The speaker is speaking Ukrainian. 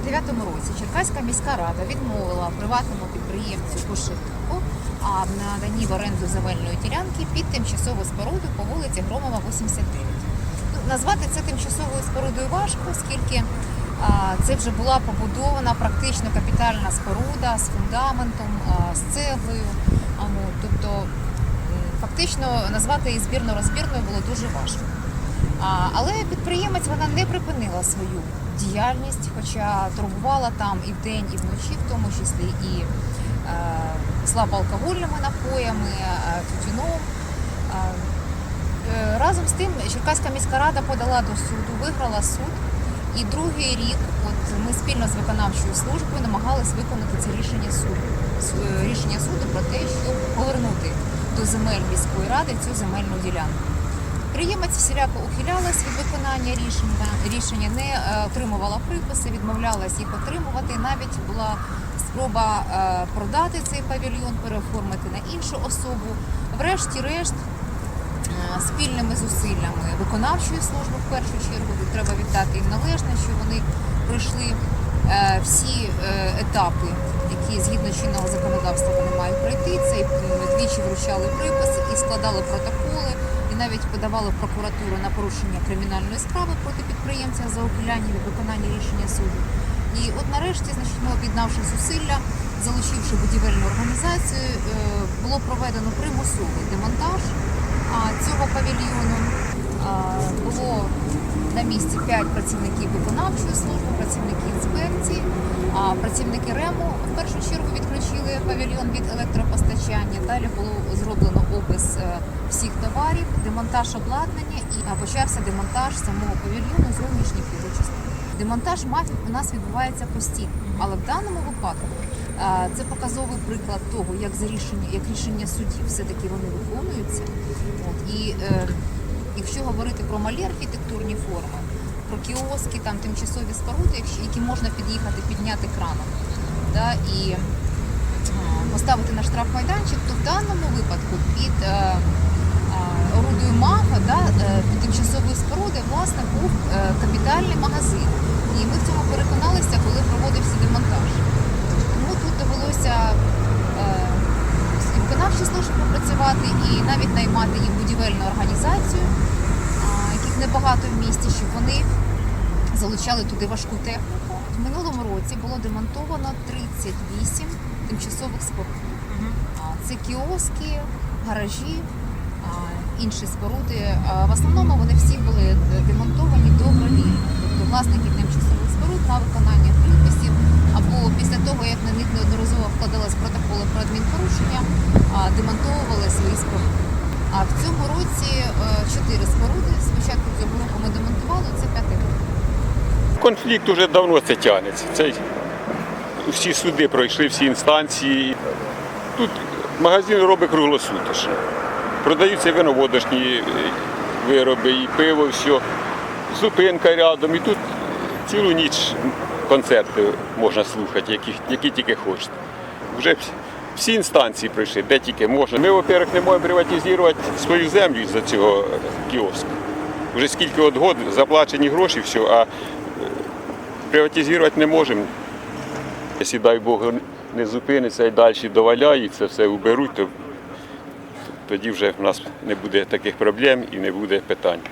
2009 році Черкаська міська рада відмовила приватному підприємцю Кошельнику а в наданні в оренду земельної ділянки під тимчасову споруду по вулиці Громова, 89. Ну, назвати це тимчасовою спорудою важко, оскільки це вже була побудована практично капітальна споруда з фундаментом, з цеглою. Ну, тобто фактично назвати її збірно-розбірною було дуже важко. Але підприємець вона не припинила свою діяльність, хоча торгувала там і вдень, і вночі, в тому числі і е, слабоалкогольними напоями, е, тютюном. Е, е, Разом з тим Черкаська міська рада подала до суду, виграла суд. І другий рік, от ми спільно з виконавчою службою намагались виконати це рішення суду. Е, Рішення суду про те, щоб повернути до земель міської ради цю земельну ділянку. Підприємець всіляко ухилялась від виконання рішення, рішення не е, отримувала приписи, відмовлялась їх отримувати. Навіть була спроба е, продати цей павільйон, переоформити на іншу особу. Врешті-решт, е, спільними зусиллями виконавчої служби в першу чергу треба віддати їм належне, що вони пройшли всі етапи, які згідно чинного законодавства вони мають пройти. Це двічі вручали приписи і складали протоколи, навіть подавали в прокуратуру на порушення кримінальної справи проти підприємця за ухиляння від виконання рішення суду. І от нарешті, значить, ми об'єднавши зусилля, залучивши будівельну організацію, е, було проведено примусовий демонтаж цього павільйону. Було на місці 5 працівників виконавчої служби, працівники інспекції, працівники РЕМу в першу чергу відключили павільйон від електропостачання. Далі було зроблено опис е, всіх товарів, демонтаж обладнання і почався демонтаж самого павільйону зовнішніх його частин. Демонтаж МАФ у нас відбувається постійно, але в даному випадку е, це показовий приклад того, як за рішення, як рішення судів все-таки вони виконуються. От, і е, якщо говорити про малі архітектурні форми, про кіоски, там тимчасові споруди, які можна під'їхати, підняти краном, да, і на штрафмайданчик, то в даному випадку під е, е, орудою МАФа, да, е, під тимчасовою спорудою, власне, був е, капітальний магазин. І ми в цьому переконалися, коли проводився демонтаж. Тому тут довелося е, виконавчі служби попрацювати і навіть наймати їм будівельну організацію, яких небагато в місті, щоб вони залучали туди важку техніку. В минулому році було демонтовано 38 тимчасових споруд. Це кіоски, гаражі, інші споруди. В основному вони всі були е, демонтовані добровільно. Тобто власники тимчасових споруд на виконання приписів або після того, як на них неодноразово вкладались протоколи про адмінпорушення, демонтовували свої споруди. А в цьому році е, чотири споруди. Спочатку цього року ми демонтували, це п'ятий рік. Конфлікт уже давно це тягнеться. Це всі суди пройшли, всі інстанції. Тут магазин робить круглосуточно. Продаються виноводочні вироби, і пиво, все. Зупинка рядом. І тут цілу ніч концерти можна слухати, які, які тільки хочете. Вже всі- інстанції пройшли, де тільки можна. Ми, во-первых, не можемо приватизувати свою землю з-за цього кіоску. Вже скільки от год заплачені гроші, все, а приватизувати не можемо. Якщо, дай Бог, не зупиниться і далі доваляють, це все уберуть, то тоді вже в нас не буде таких проблем і не буде питань.